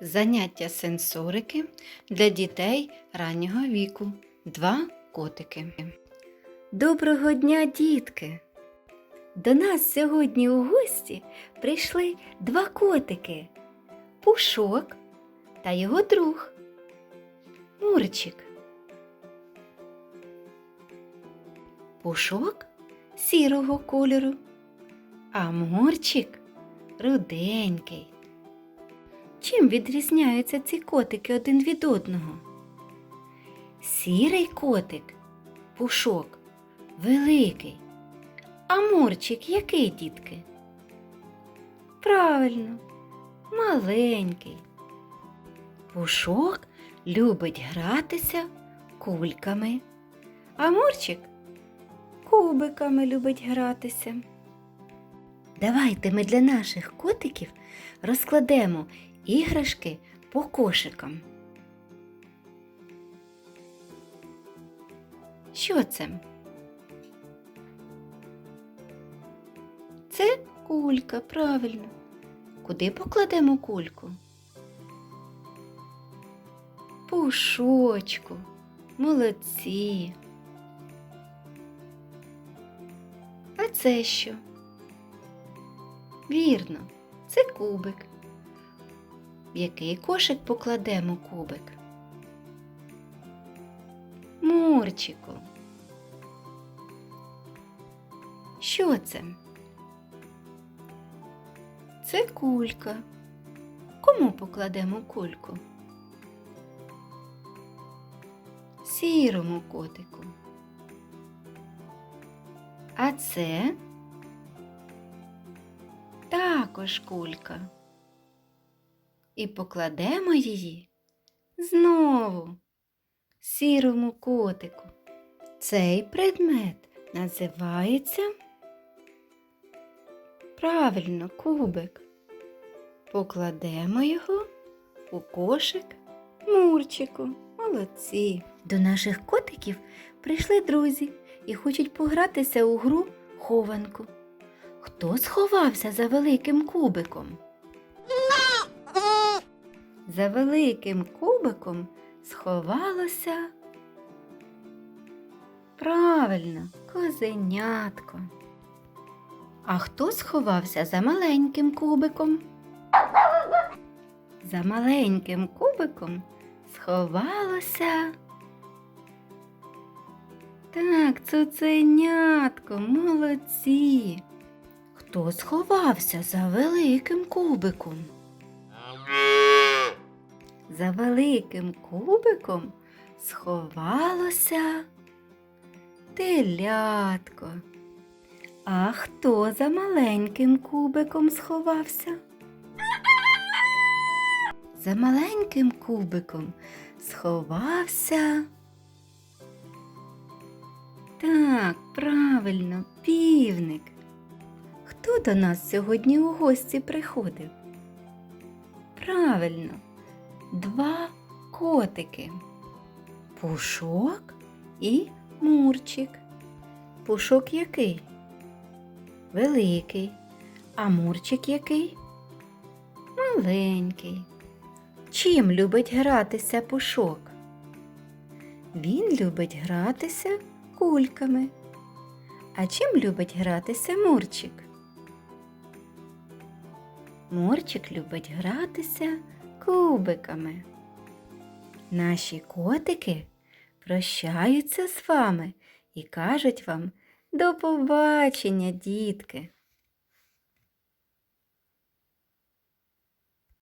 Заняття сенсорики для дітей раннього віку. Два котики. Доброго дня, дітки! До нас сьогодні у гості прийшли два котики Пушок та його друг Мурчик. Пушок сірого кольору, а Мурчик руденький. Чим відрізняються ці котики один від одного? Сірий котик, пушок, великий. А мурчик який, дітки? Правильно, маленький. Пушок любить гратися кульками, а мурчик кубиками любить гратися. Давайте ми для наших котиків розкладемо іграшки по кошикам. Що це? Це кулька, правильно. Куди покладемо кульку? Пушочку. Молодці. А це що? Вірно, це кубик. В який кошик покладемо кубик? Мурчику. Що це? Це кулька. Кому покладемо кульку? Сірому котику. А це також кулька. І покладемо її знову сірому котику. Цей предмет називається правильно кубик. Покладемо його у кошик Мурчику. Молодці. До наших котиків прийшли друзі і хочуть погратися у гру хованку. Хто сховався за великим кубиком? За великим кубиком сховалося. Правильно, козенятко. А хто сховався за маленьким кубиком? За маленьким кубиком сховалося. Так, цуценятко, молодці. Хто сховався за великим кубиком? За великим кубиком сховалося телятко. А хто за маленьким кубиком сховався? За маленьким кубиком сховався. Так, правильно, півник. Хто до нас сьогодні у гості приходив? Правильно, два котики. Пушок і Мурчик. Пушок який? Великий. А Мурчик який? Маленький. Чим любить гратися пушок? Він любить гратися кульками. А чим любить гратися Мурчик? Мурчик любить гратися кубиками. Наші котики прощаються з вами і кажуть вам до побачення, дітки!